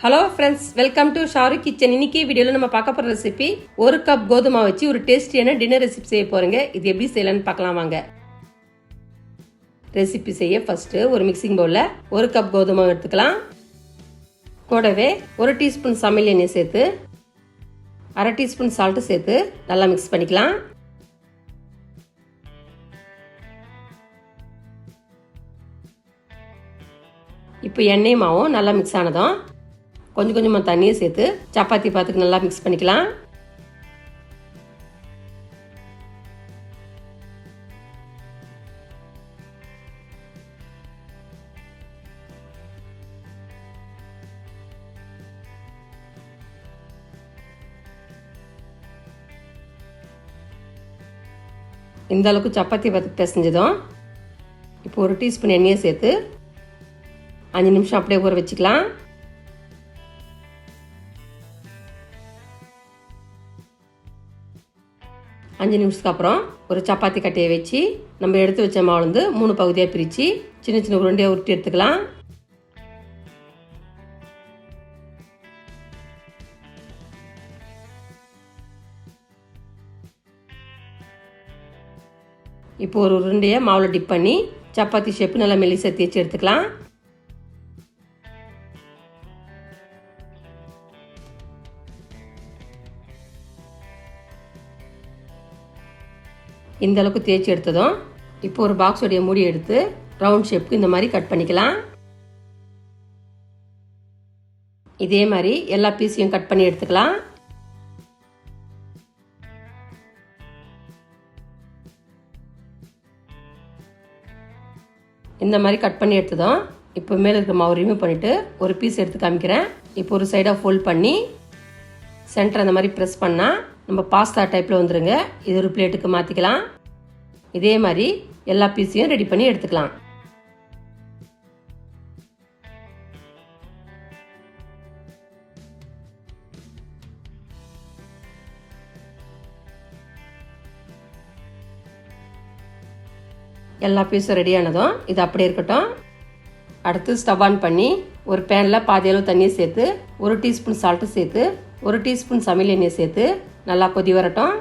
Hello friends welcome to Sharu kitchen இன்னைக்கு வீடியோவில் நம்ம பார்க்க போகிற ரெசிபி ஒரு கப் கோதுமை வச்சு ஒரு டேஸ்டியான டின்னர் ரெசிபி செய்ய போகிறேங்க இது எப்படி செய்யலாம்னு பார்க்கலாம் வாங்க. ரெசிபி செய்ய ஃபஸ்ட்டு ஒரு மிக்சிங் பவுலில் ஒரு கப் கோதுமை எடுத்துக்கலாம். கூடவே ஒரு டீஸ்பூன் சமையல் எண்ணெய் சேர்த்து அரை டீஸ்பூன் சால்ட்டு சேர்த்து நல்லா மிக்ஸ் பண்ணிக்கலாம். இப்போ எண்ணெய் மாவும் நல்லா மிக்ஸ் ஆனதும் கொஞ்சம் கொஞ்சமாக தண்ணியை சேர்த்து சப்பாத்தி பாத்துக்கு நல்லா மிக்ஸ் பண்ணிக்கலாம். இந்த அளவுக்கு சப்பாத்தி பார்த்து பிசைஞ்சதும் இப்போ ஒரு டீஸ்பூன் எண்ணெயை சேர்த்து அஞ்சு நிமிஷம் அப்படியே ஊற வச்சுக்கலாம். அஞ்சு நிமிஷத்துக்கு அப்புறம் ஒரு சப்பாத்தி கட்டையை வச்சு நம்ம எடுத்து வச்ச மாவு வந்து மூணு பகுதியாக பிரித்து சின்ன சின்ன உருண்டையாக உருட்டி எடுத்துக்கலாம். இப்போ ஒரு உருண்டையை மாவில் டிப் பண்ணி சப்பாத்தி ஷேப்பு நல்லா மெலிசா தேய்ச்சி எடுத்துக்கலாம். இந்த அளவுக்கு தேய்ச்சி எடுத்ததும் இப்போ ஒரு பாக்ஸோடைய மூடி எடுத்து ரவுண்ட் ஷேப்க்கு இந்த மாதிரி கட் பண்ணிக்கலாம். இதே மாதிரி எல்லா பீஸையும் கட் பண்ணி எடுத்துக்கலாம். இந்த மாதிரி கட் பண்ணி எடுத்ததும் இப்போ மேலே இருக்க மாவு ரிமூவ் பண்ணிவிட்டு ஒரு பீஸ் எடுத்து காமிக்கிறேன். இப்போ ஒரு சைடாக ஃபோல்ட் பண்ணி சென்டர் அந்த மாதிரி ப்ரெஸ் பண்ணால் நம்ம பாஸ்தா டைப்பில் வந்துடுங்க இது ஒரு பிளேட்டுக்கு மாற்றிக்கலாம் இதே மாதிரி எல்லா பீஸையும் ரெடி பண்ணி எடுத்துக்கலாம். எல்லா பீஸும் ரெடியானதும் இது அப்படியே இருக்கட்டும். அடுத்து ஸ்டவ் ஆன் பண்ணி ஒரு பேனில் பாதி அளவு தண்ணியை சேர்த்து ஒரு டீஸ்பூன் சால்ட்டு சேர்த்து ஒரு டீஸ்பூன் சமையல் எண்ணெயை சேர்த்து நல்லா கொதி வரட்டும்.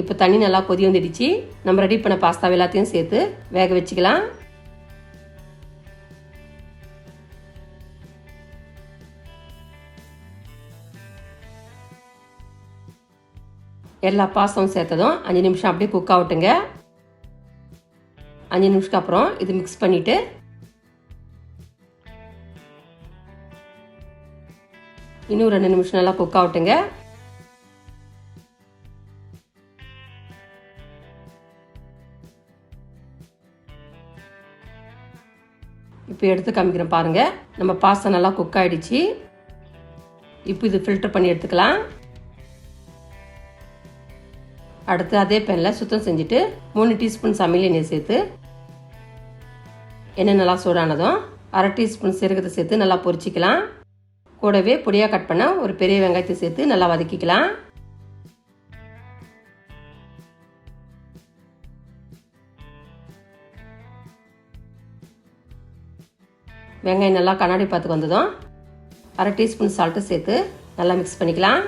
இப்போ தண்ணி நல்லா கொதி வந்துடுச்சு. நம்ம ரெடி பண்ண பாஸ்தா எல்லாத்தையும் சேர்த்து வேக வச்சுக்கலாம். எல்லா பாஸ்தாவும் சேர்த்ததும் அஞ்சு நிமிஷம் அப்படியே குக் ஆகட்டுங்க. அஞ்சு நிமிஷத்துக்கு அப்புறம் இது மிக்ஸ் பண்ணிவிட்டு இன்னும் ரெண்டு நிமிஷம் நல்லா குக் ஆகட்டுங்க. இப்போ எடுத்து காமிக்கிறேன் பாருங்கள் நம்ம பாஸ்தா நல்லா குக் ஆகிடுச்சு இப்போ இது ஃபில்டர் பண்ணி எடுத்துக்கலாம். அடுத்து அதே பேனில் சுத்தம் செஞ்சுட்டு மூணு டீஸ்பூன் சமையல் எண்ணெய் சேர்த்து எண்ணெய் நல்லா சூடானதும் அரை டீஸ்பூன் சீரகத்தை சேர்த்து நல்லா பொரிச்சிக்கலாம். கூடவே பொடியாக கட் பண்ண ஒரு பெரிய வெங்காயத்தை சேர்த்து நல்லா வதக்கிக்கலாம். வெங்காயம் நல்லா கண்ணாடி பார்த்துக்கு வந்ததும் அரை டீஸ்பூன் சால்ட்டு சேர்த்து நல்லா மிக்ஸ் பண்ணிக்கலாம்.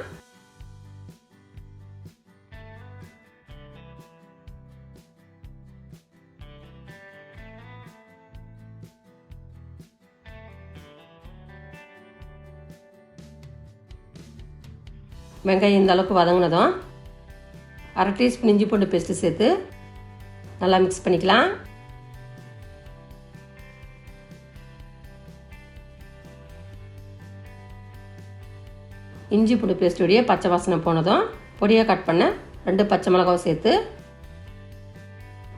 வெங்காயம் இந்த அளவுக்கு வதங்கினதும் அரை டீஸ்பூன் இஞ்சி பூண்டு பேஸ்ட்டு சேர்த்து நல்லா மிக்ஸ் பண்ணிக்கலாம். இஞ்சி பூண்டு பேஸ்ட்டுடைய பச்சை வாசனை போனதும் பொடியாக கட் பண்ண ரெண்டு பச்சை மிளகாவும் சேர்த்து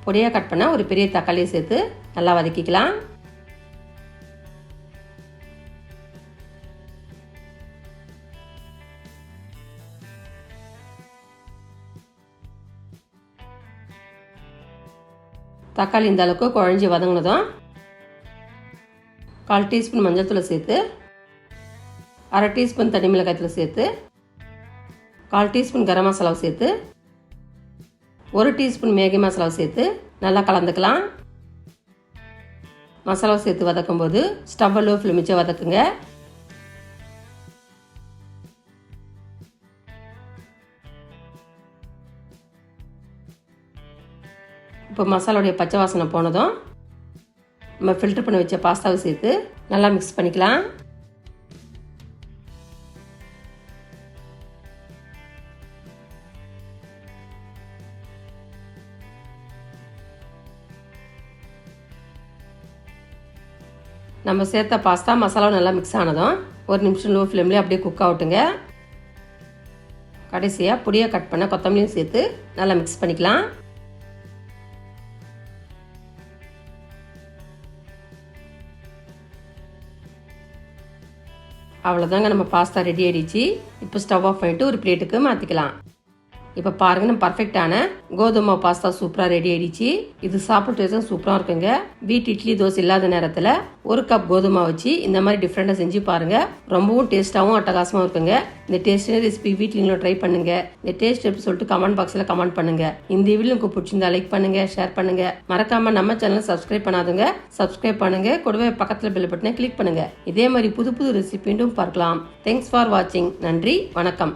பொடியாக கட் பண்ண ஒரு பெரிய தக்காளியை சேர்த்து நல்லா வதக்கிக்கலாம். தக்காளி இந்த அளவுக்கு குழஞ்சி வதங்கினதும் கால் டீஸ்பூன் மஞ்சள் தூள் சேர்த்து அரை டீஸ்பூன் தனி மிளகாய்த்தூள் சேர்த்து கால் டீஸ்பூன் கரம் மசாலாவை சேர்த்து ஒரு டீஸ்பூன் மேகி மசாலாவை சேர்த்து நல்லா கலந்துக்கலாம். மசாலாவை சேர்த்து வதக்கும்போது போது ஸ்டவ் லோ ஃப்ளேம் வதக்குங்க. இப்போ மசாலாவுடைய பச்சை வாசனை போனதும் நம்ம ஃபில்டர் பண்ணி வச்ச பாஸ்தாவை சேர்த்து நல்லா மிக்ஸ் பண்ணிக்கலாம். நம்ம சேர்த்த பாஸ்தா மசாலாவும் நல்லா மிக்ஸ் ஆனதும் ஒரு நிமிஷம் லோ ஃப்ளேம்லேயே அப்படியே குக் ஆகட்டுங்க. கடைசியாக பொடியாக கட் பண்ண கொத்தமல்லியும் சேர்த்து நல்லா மிக்ஸ் பண்ணிக்கலாம். அவ்வளோதாங்க நம்ம பாஸ்தா ரெடி ஆயிடுச்சு. இப்போ ஸ்டவ் ஆஃப் பண்ணிட்டு ஒரு பிளேட்டுக்கு மாற்றிக்கலாம் இப்போ பாருங்க நம்ம பர்ஃபெக்டான கோதுமை பாஸ்தா சூப்பராக ரெடி ஆயிடுச்சு. இது சாப்பிட்டு சூப்பராக இருக்குங்க. வீட்டு இட்லி தோசை இல்லாத நேரத்தில் ஒரு கப் கோதுமை வச்சு இந்த மாதிரி டிஃப்ரெண்டாக செஞ்சு பாருங்க. ரொம்பவும் டேஸ்ட்டாகவும் அட்டகாசமாக இருக்குங்க. இந்த டேஸ்டான ரெசிபி வீட்டில் நீங்களும் ட்ரை பண்ணுங்க. இந்த டேஸ்ட் எப்படி சொல்லிட்டு கமெண்ட் பாக்ஸில் கமெண்ட் பண்ணுங்க. இந்த வீடியோ உங்களுக்கு பிடிச்சிருந்தா லைக் பண்ணுங்க ஷேர் பண்ணுங்க. மறக்காம நம்ம சேனலை சப்ஸ்கிரைப் பண்ணாதுங்க. சப்ஸ்கிரைப் பண்ணுங்க. கூடவே பக்கத்தில் பெல் பட்டனை கிளிக் பண்ணுங்க. இதே மாதிரி புது புது ரெசிபி மீண்டும் பார்க்கலாம். தேங்க்ஸ் ஃபார் வாட்சிங் நன்றி வணக்கம்.